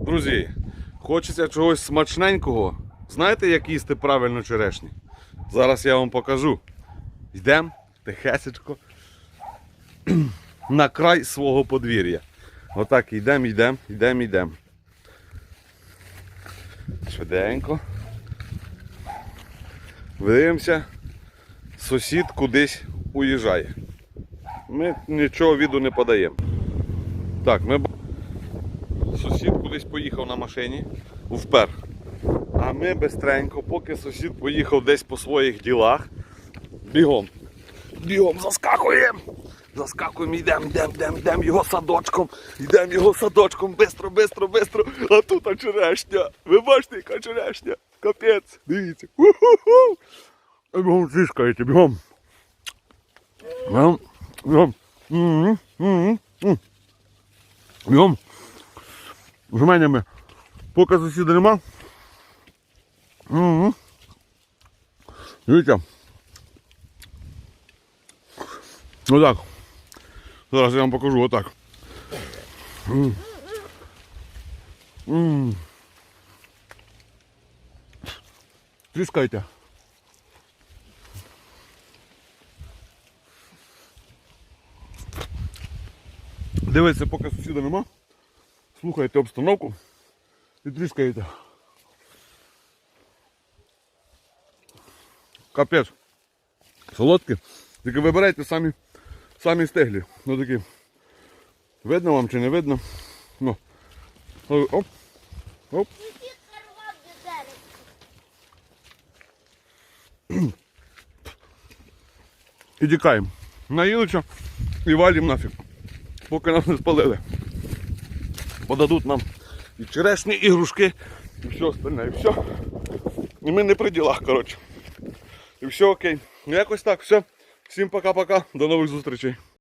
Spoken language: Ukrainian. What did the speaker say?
Друзі, хочеться чогось смачненького. Знаєте, як їсти правильно черешні? Зараз я вам покажу. Йдемо тихесечко на край свого подвір'я. Отак йдемо, йдемо, йдемо, йдемо. Швиденько. Дивимося, сусід кудись уїжджає. Ми нічого віду не подаємо. Так, ми кудись поїхав на машині впер. А ми бистренько, поки сусід поїхав десь по своїх ділах, бігом. Бігом заскакуємо. Заскакуємо, йдемо, йдемо, йдемо, йдемо його садочком. Йдемо його садочком, бистро, бистро, бистро. А тут а черешня. Ви бачите, яка черешня? Капець. Дивіться. Бігом тріскаєте, бігом. Бігом. Бігом. Бігом. Жменями. Поки сусіда нема. Дивіться. Отак. Зараз я вам покажу отак. Тріскайте. Дивіться, поки сусіда нема. Слухайте обстановку і тріскаєте. Капець. Солодкі. Тільки вибирайте самі, самі стеглі. Ну такі. Видно вам чи не видно? Ну. Оп. Оп. І тікаємо. Наїлися і валім нафіг. Поки нас не спалили. Подадуть нам і черешні ігрушки, і все остальне. І все. І ми не при ділах, коротше. І все окей. Ну якось так, все. Всім пока-пока. До нових зустрічей.